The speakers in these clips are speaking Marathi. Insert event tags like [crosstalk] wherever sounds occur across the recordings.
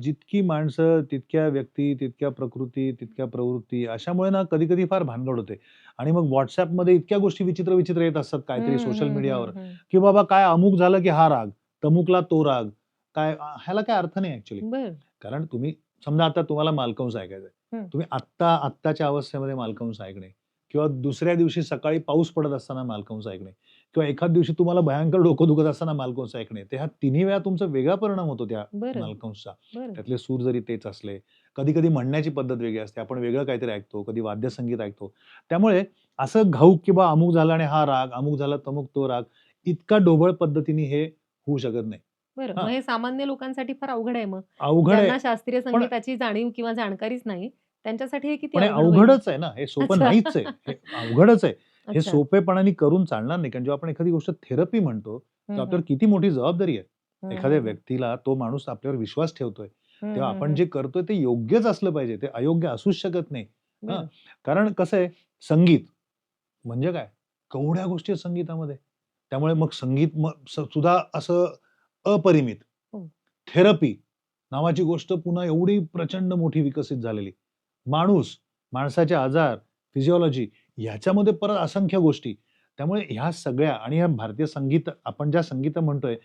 जितकी माणसं, तितक्या व्यक्ती, तितक्या प्रकृती, तितक्या प्रवृत्ती अशामुळे ना कधी-कधी फार भानगड होते आणि मग WhatsAppमध्ये इतक्या गोष्टी विचित्र-विचित्र येत असतात काहीतरी हं, सोशल हं, मीडियावर, हं, हं. की बाबा काय अमुक झालं की हा राग, तमुकला तो राग. काय अ, ह्याला काही अर्थ नाही ॲक्चुअली. बरं. कारण तुम्ही समजा आता तुम्हाला मालकंस ऐकायचा आहे. हं. तुम्ही आत्ता आत्ताच्या अवस्थेमध्ये मालकंस ऐकणे किंवा दुसऱ्या दिवशी सकाळी पाऊस पडत असताना मालकंस ऐकणे किंवा एखाद दिवशी तुम्हाला भयंकर डोकं दुखत असताना मालकंस ऐकणे. ते ह्या तिन्ही वेळा तुमचा वेगळा परिणाम होतो त्या. मालकंसचा. त्यातले सूर जरी तेच असले, कधी-कधी म्हणण्याची पद्धत वेगळी असते. आपण वेगळं काहीतरी ऐकतो, कधी वाद्यसंगीत ऐकतो. त्यामुळे असं घाऊक की बा अमुक झाला आणि हा राग, अमुक झाला तमुक तो राग, इतका ढोबळ पद्धतीने हे होऊ शकत नाही. बरं. हां. हे सामान्य लोकांसाठी फार अवघड आहे मग. अवघड शास्त्रीय संगीताची जाणीव किंवा जाणकारीच नाही, त्यांच्यासाठी हे किती हे? अवघडच आहे ना. हे सोपं. नाहीच आहे. हे अवघडच आहे. हे अच्छा. सोपेपणाने करून चालणार नाही. कारण जेव्हा आपण एखादी गोष्ट थेरपी म्हणतो, हं. आपल्यावर किती मोठी जबाबदारी आहे. एखाद्या. व्यक्तीला तो माणूस आपल्यावर विश्वास ठेवतोय. तेव्हा आपण. जे करतोय ते योग्यच असलं पाहिजे. ते अयोग्य असूच शकत नाही. हां. बरं. कारण कसं आहे संगीत म्हणजे काय? केवढ्या गोष्टी आहेत संगीतामध्ये. त्यामुळे मग संगीत स सुद्धा असं अपरिमित. हो. थेरपी नावाची गोष्ट पुन्हा एवढी प्रचंड मोठी विकसित झालेली. माणूस, माणसाचे आजार, फिजिओलॉजी ह्याच्यामध्ये परत असंख्य गोष्टी. त्यामुळे ह्या सगळ्या आणि ह्या भारतीय संगीत आपण ज्या संगीत म्हणतोय,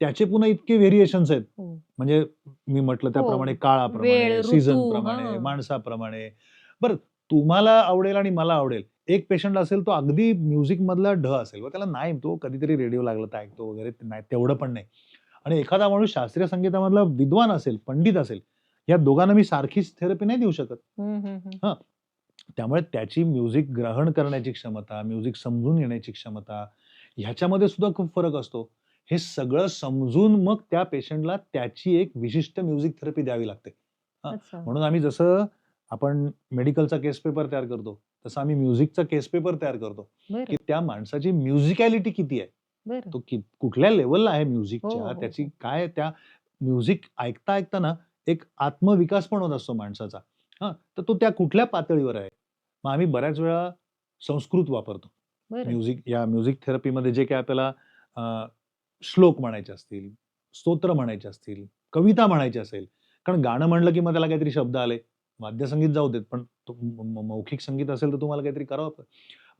त्याचे पुन्हा इतके व्हेरिएशन्स आहेत. हो. म्हणजे मी म्हटलं त्याप्रमाणे हो. काळाप्रमाणे, वेळ, ऋतू. सीझनप्रमाणे, हां. माणसाप्रमाणे. बरं तुम्हाला आवडेल आणि मला आवडेल. एक पेशंट असेल तो अगदी म्युझिकमधला ढ असेल. त्याला नाही तो कधीतरी रेडिओ लागला तर ऐकतो वगैरे नाही तेवढं पण नाही. आणि एखादा माणूस शास्त्रीय संगीतामधला विद्वान असेल, पंडित असेल. या दोघांना मी सारखीच थेरपी नाही देऊ शकत. हां. त्यामुळे त्याची म्युझिक ग्रहण करण्याची क्षमता, म्युझिक समजून घेण्याची क्षमता ह्याच्यामध्ये सुद्धा खूप फरक असतो. हे सगळं समजून मग त्या पेशंटला त्याची एक विशिष्ट म्युझिक थेरपी द्यावी लागते. हां. म्हणून आम्ही जसं आपण मेडिकलचा केस पेपर तयार करतो, तसं आम्ही म्युझिकचा केस पेपर तयार करतो, की. त्या माणसाची म्युझिकॅलिटी किती आहे? तो की कुठल्या लेव्हलला आहे हो, म्युझिकच्या, हो, त्याची हो. काय त्या म्युझिक ऐकता-ऐकता ना एक आत्मविकास पण होत असतो माणसाचा. हां. तर तो त्या कुठल्या पातळीवर आहे? मग आम्ही बऱ्याच वेळा संस्कृत वापरतो. म्युझिक या म्युझिक थेरपीमध्ये जे काही आपल्याला श्लोक म्हणायचे असतील, स्तोत्र म्हणायचे असतील, कविता म्हणायची असेल. कारण गाणं म्हणलं की मग त्याला काहीतरी शब्द आले. वाद्यसंगीत जाऊ देत, पण मौखिक संगीत असेल तर तुम्हाला काहीतरी करावं.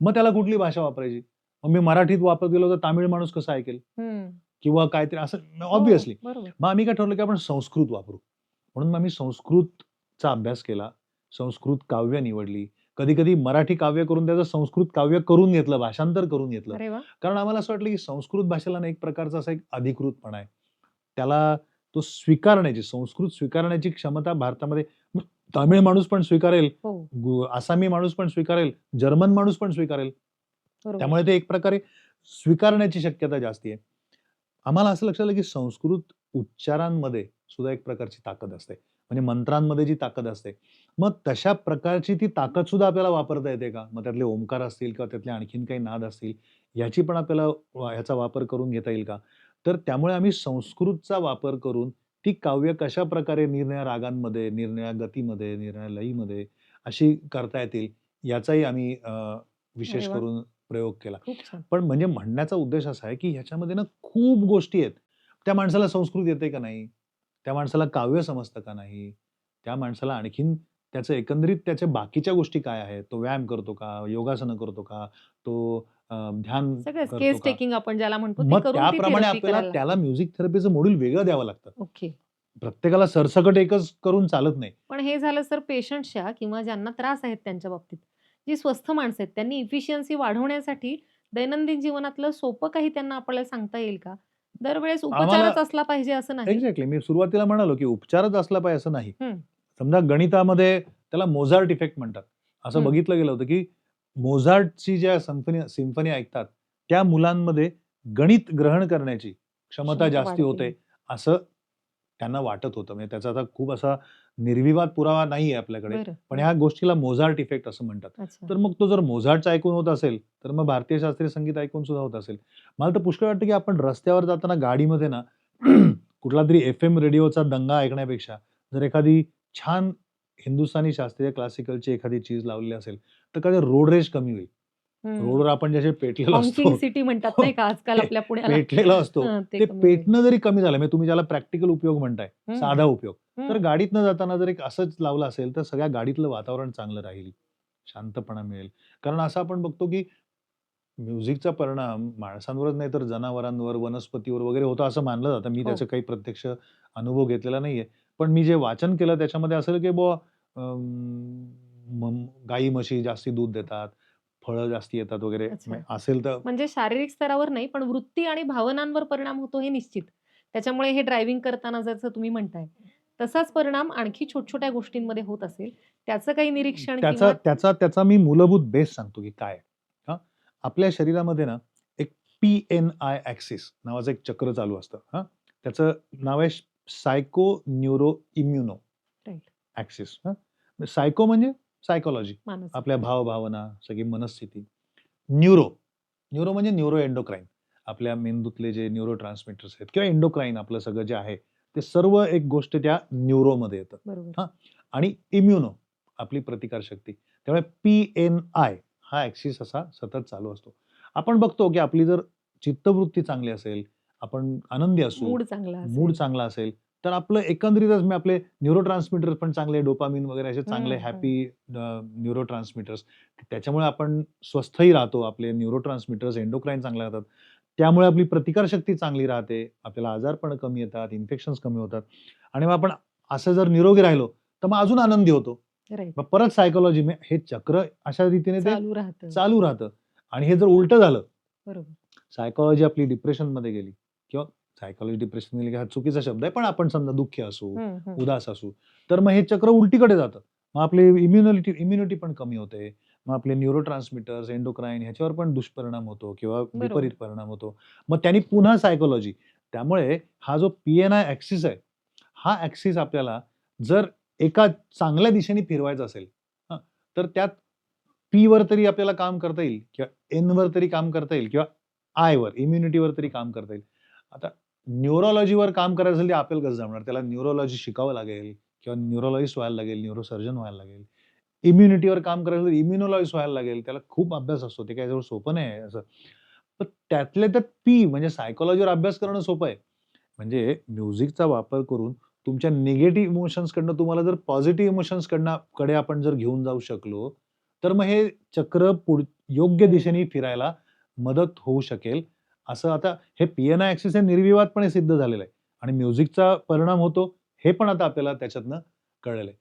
मग त्याला कुठली भाषा वापरायची? मग मी मराठीत वापरत गेलो तर तामिळ माणूस कसा ऐकेल? हं. किंवा काहीतरी असं हो, ऑब्व्हियसली. बरोबर. मग आम्ही काय ठरवलं की आपण संस्कृत वापरू. म्हणून मग आम्ही संस्कृतचा अभ्यास केला. संस्कृत काव्य निवडली. कधी-कधी मराठी काव्य करून त्याचं संस्कृत काव्य करून घेतलं, भाषांतर करून घेतलं. कारण आम्हाला असं वाटलं की संस्कृत भाषेला ना एक प्रकारचा असा एक अधिकृतपणा आहे. त्याला तो स्वीकारण्याची, संस्कृत स्वीकारण्याची क्षमता भारतामध्ये मग तामिळ माणूस पण स्वीकारेल, हो. आसामी माणूस पण स्वीकारेल, जर्मन माणूस पण स्वीकारेल. त्यामुळे ते एक प्रकारे स्वीकारण्याची शक्यता जास्ती आहे. आम्हाला असं लक्षात आलं की संस्कृत उच्चारांमध्ये सुद्धा एक प्रकारची ताकद असते. म्हणजे मंत्रांमध्ये जी ताकद असते. मग तशा प्रकारची ती ताकद सुद्धा आपल्याला वापरता येते का? मग त्यातले ओंकार असतील किंवा त्यातले आणखीन काही नाद असतील, याची पण आपल्याला ह्याचा वापर करून घेता येईल का? तर त्यामुळे आम्ही संस्कृतचा वापर करून ती काव्य कशाप्रकारे निरनिराळ्या रागांमध्ये, निरनिराळ्या गतीमध्ये, निरनिराळ्या लयीमध्ये अशी करता येतील, याचाही आम्ही विशेष! करून प्रयोग केला. पण म्हणजे म्हणण्याचा उद्देश असा आहे की ह्याच्यामध्ये ना खूप गोष्टी आहेत. त्या माणसाला संस्कृत येते का नाही? त्या माणसाला काव्य समजतं का नाही? त्या माणसाला आणखीन त्याचं एकंदरीत त्याच्या बाकीच्या गोष्टी काय आहेत? तो व्यायाम करतो का? योगासनं करतो का? तो ध्यान करतो केस का? टेकिंग आपण ज्याला म्हणतो ते मग त्याप्रमाणे आपल्याला त्याला. म्युझिक थेरपीचं मॉड्यूल वेगळं द्यावं लागतं. ओके. प्रत्येकाला सरसकट एकच करून चालत नाही. पण हे झालं सर पेशंट्सच्या किंवा ज्यांना त्रास आहेत त्यांच्या बाबतीत. जी स्वस्थ माणसं आहेत त्यांनी इफिशियन्सी वाढवण्यासाठी दैनंदिन जीवनातलं सोपं काही त्यांना आपल्याला सांगता येईल का? दरवेळेस उपचारच असला पाहिजे असं नाही. एक्झॅक्टली. मी सुरुवातीला म्हणालो की उपचारच असला पाहिजे असं नाही. समजा गणितामध्ये त्याला मोझार्ट इफेक्ट म्हणतात. असं. बघितलं गेलं होतं की मोझार्टची ज्या सिम्फनी सिम्फनी ऐकतात, त्या मुलांमध्ये गणित ग्रहण करण्याची क्षमता जास्ती. होते, असं त्यांना वाटत होतं. म्हणजे त्याचा आता खूप असा निर्विवाद पुरावा नाहीये आपल्याकडे. बरं, पण. ह्या गोष्टीला मोझार्ट इफेक्ट असं म्हणतात. तर मग तो जर मोझार्टचं ऐकून होत असेल, तर मग भारतीय शास्त्रीय संगीत ऐकून सुद्धा होत असेल. मला तर पुष्कळ वाटतं की आपण रस्त्यावर जाताना गाडीमध्ये ना [clears throat] कुठलातरी एफ-एम रेडिओचा दंगा ऐकण्यापेक्षा जर एखादी छान हिंदुस्थानी शास्त्रीय क्लासिकलची एखादी चीज लावलेली असेल, तर कधी रोड रेज कमी होईल. हं. रोडवर आपण जसे पेटलेलो असतो. सिटी म्हणतात नाही का आजकाल आपल्या पुण्याला. पेटलेलो असतो. हं, ते. पेटणं जरी कमी झालं म्हणजे तुम्ही ज्याला प्रॅक्टिकल उपयोग म्हणताय, हं. साधा उपयोग. तर हं. गाडीतनं जाताना जर एक असंच लावलं असेल, तर सगळ्या गाडीतलं वातावरण चांगलं राहील. शांतपणा मिळेल. कारण असं आपण बघतो, की म्युझिकचा परिणाम माणसांवरच नाही तर जनावरांवर, वनस्पतीवर वगैरे होतो असं मानलं जातं. मी हो. त्याचा काही प्रत्यक्ष अनुभव घेतलेला नाहीये. पण मी जे वाचन केलं त्याच्यामध्ये असं की बुवा गाई, म्हशी जास्ती दूध देतात, फळं जास्ती येतात वगैरे. म्हणजे असेल तर म्हणजे शारीरिक स्तरावर नाही, पण वृत्ती आणि भावनांवर परिणाम होतो हे निश्चित. त्याच्यामुळे हे ड्रायव्हिंग करताना जसं तुम्ही म्हणताय, तसाच परिणाम आणखी छोट-छोट्या गोष्टींमध्ये होत असेल. त्याचं काही निरीक्षण त्याचा त्याचा त्याचा मी मूलभूत बेस सांगतो, की काय. हां, आपल्या शरीरामध्ये ना एक पी-एन-आय ॲक्सिस नावाचं एक चक्र चालू असतं. हां, त्याचं नाव आहे सायको न्यूरो इम्युनो. हां, सायको म्हणजे सायकॉलॉजी. आपल्या भाव-भावना, सगळी मनस्थिती. न्यूरो, न्यूरो म्हणजे न्यूरो एंडोक्राईन. आपल्या मेंदूतले जे न्यूरो ट्रान्समिटर्स आहेत किंवा एंडोक्राईन आपलं सगळं जे आहे, ते सर्व एक गोष्ट त्या न्यूरोमध्ये येतं. हां, आणि इम्युनो आपली प्रतिकारशक्ती. त्यामुळे पी-एन-आय हा ॲक्सिस असा सतत चालू असतो. आपण बघतो, की आपली जर चित्तवृत्ती चांगली असेल, आपण आनंदी असू, मूड चांगला मूड. चांगला असेल, तर आपलं एकंदरीतच म्हणजे आपले न्यूरो पण चांगले डोपामाइन वगैरे असे चांगले. हॅपी न्यूरो ट्रान्समिटर्स त्याच्यामुळे आपण स्वस्थही राहतो. आपले न्यूरो ट्रान्समिटर्स, एंडोक्राईन चांगले राहतात. त्यामुळे आपली प्रतिकारशक्ती चांगली राहते. आपल्याला आजारपण कमी येतात, इन्फेक्शन्स कमी होतात आणि मग आपण असं जर निरोगी राहिलो, तर मग अजून आनंदी होतो. मग परत सायकॉलॉजी हे चक्र अशा रीतीने ते चालू राहतं. चालू राहतं आणि हे जर उलटं झालं बरोबर. सायकॉलॉजी आपली डिप्रेशनमध्ये गेली किंवा सायकॉलॉजी डिप्रेशन हा चुकीचा शब्द आहे. पण आपण समजा दुःखी असू. उदास असू, तर मग हे चक्र उलटीकडे जातं. मग आपली इम्युनिटी इम्युनिटी पण कमी होते. मग आपले न्यूरो ट्रान्समिटर्स, एंडोक्राईन ह्याच्यावर पण दुष्परिणाम होतो किंवा. विपरीत परिणाम होतो. मग त्यांनी पुन्हा सायकॉलॉजी. त्यामुळे हा जो पी-एन-आय ॲक्सिस आहे, हा ॲक्सिस आपल्याला जर एका चांगल्या दिशेने फिरवायचा असेल, तर त्यात पीवर तरी आपल्याला काम करता येईल किंवा एनवर तरी काम करता येईल किंवा आयवर, इम्युनिटीवर तरी काम करता येईल. आता न्यूरोलॉजीवर काम करायचं असेल, ते आपल्याला कसं जमणार? त्याला न्यूरोलॉजी शिकावं लागेल किंवा न्यूरोलॉजिस्ट व्हायला लागेल, न्यूरोसर्जन व्हायला लागेल. इम्युनिटीवर काम करायचं तर इम्युनॉलॉजिस्ट व्हायला लागेल. त्याला खूप अभ्यास असतो. ते काही जवळ सोपं नाही आहे असं. पण त्यातले त्यात पी म्हणजे सायकोलॉजीवर अभ्यास करणं सोपं आहे. म्हणजे म्युझिकचा वापर करून तुमच्या निगेटिव्ह इमोशन्सकडनं तुम्हाला जर पॉझिटिव्ह इमोशन्सकडनं कडे आपण जर घेऊन जाऊ शकलो, तर मग हे चक्र पुढ योग्य दिशेने फिरायला मदत होऊ शकेल. असं आता हे पी-एन-आय ॲक्सिस हे निर्विवादपणे सिद्ध झालेलं आहे आणि म्युझिकचा परिणाम होतो, हे पण आता आपल्याला त्याच्यातनं कळलेलं आहे.